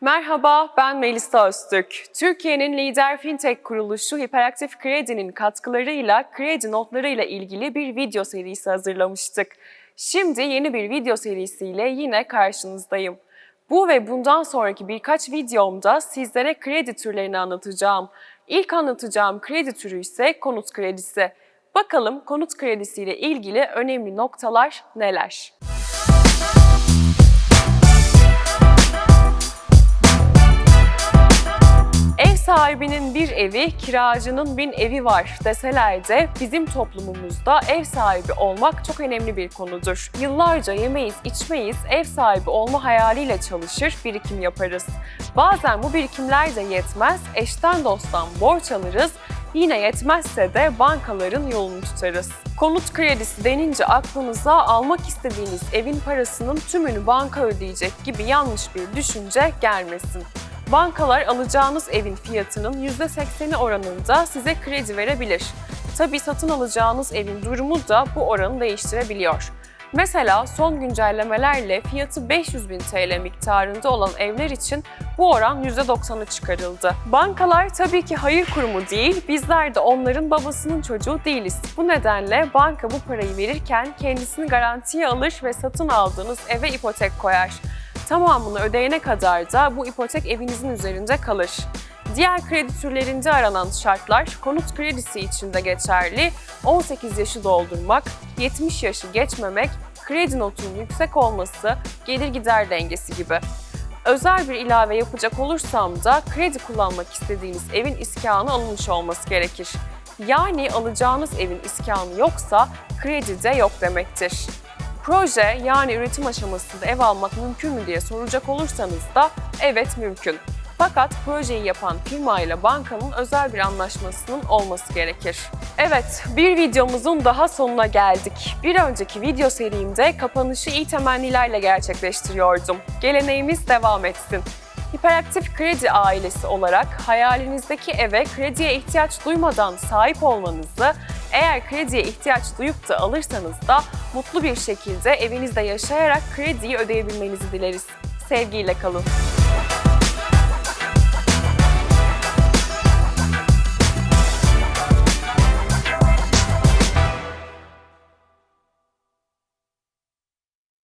Merhaba, ben Melisa Öztürk. Türkiye'nin lider fintech kuruluşu Hiperaktif Kredi'nin katkılarıyla kredi notlarıyla ilgili bir video serisi hazırlamıştık. Şimdi yeni bir video serisiyle yine karşınızdayım. Bu ve bundan sonraki birkaç videomda sizlere kredi türlerini anlatacağım. İlk anlatacağım kredi türü ise konut kredisi. Bakalım konut kredisiyle ilgili önemli noktalar neler? Sahibinin bir evi, kiracının bin evi var deseler de bizim toplumumuzda ev sahibi olmak çok önemli bir konudur. Yıllarca yemeyiz, içmeyiz, ev sahibi olma hayaliyle çalışır, birikim yaparız. Bazen bu birikimler de yetmez, eşten dosttan borç alırız, Yine yetmezse de bankaların yolunu tutarız. Konut kredisi denince aklınıza almak istediğiniz evin parasının tümünü banka ödeyecek gibi yanlış bir düşünce gelmesin. Bankalar alacağınız evin fiyatının %80'i oranında size kredi verebilir. Tabii satın alacağınız evin durumu da bu oranı değiştirebiliyor. Mesela son güncellemelerle fiyatı 500 bin TL miktarında olan evler için bu oran %90'a çıkarıldı. Bankalar tabii ki hayır kurumu değil, bizler de onların babasının çocuğu değiliz. Bu nedenle banka bu parayı verirken kendisini garantiye alır ve satın aldığınız eve ipotek koyar. Tamamını ödeyene kadar da bu ipotek evinizin üzerinde kalır. Diğer kredi türlerinde aranan şartlar konut kredisi için de geçerli. 18 yaşı doldurmak, 70 yaşı geçmemek, kredi notunun yüksek olması, gelir gider dengesi gibi. Özel bir ilave yapacak olursam da kredi kullanmak istediğiniz evin iskanı alınmış olması gerekir. Yani alacağınız evin iskanı yoksa kredi de yok demektir. Proje yani üretim aşamasında ev almak mümkün mü diye soracak olursanız da evet mümkün. Fakat projeyi yapan firma ile bankanın özel bir anlaşmasının olması gerekir. Evet, bir videomuzun daha sonuna geldik. Bir önceki video serimde kapanışı iyi temennilerle gerçekleştiriyordum. Geleneğimiz devam etsin. Hiperaktif Kredi ailesi olarak hayalinizdeki eve krediye ihtiyaç duymadan sahip olmanızı, eğer krediye ihtiyaç duyup da alırsanız da mutlu bir şekilde evinizde yaşayarak krediyi ödeyebilmenizi dileriz. Sevgiyle kalın.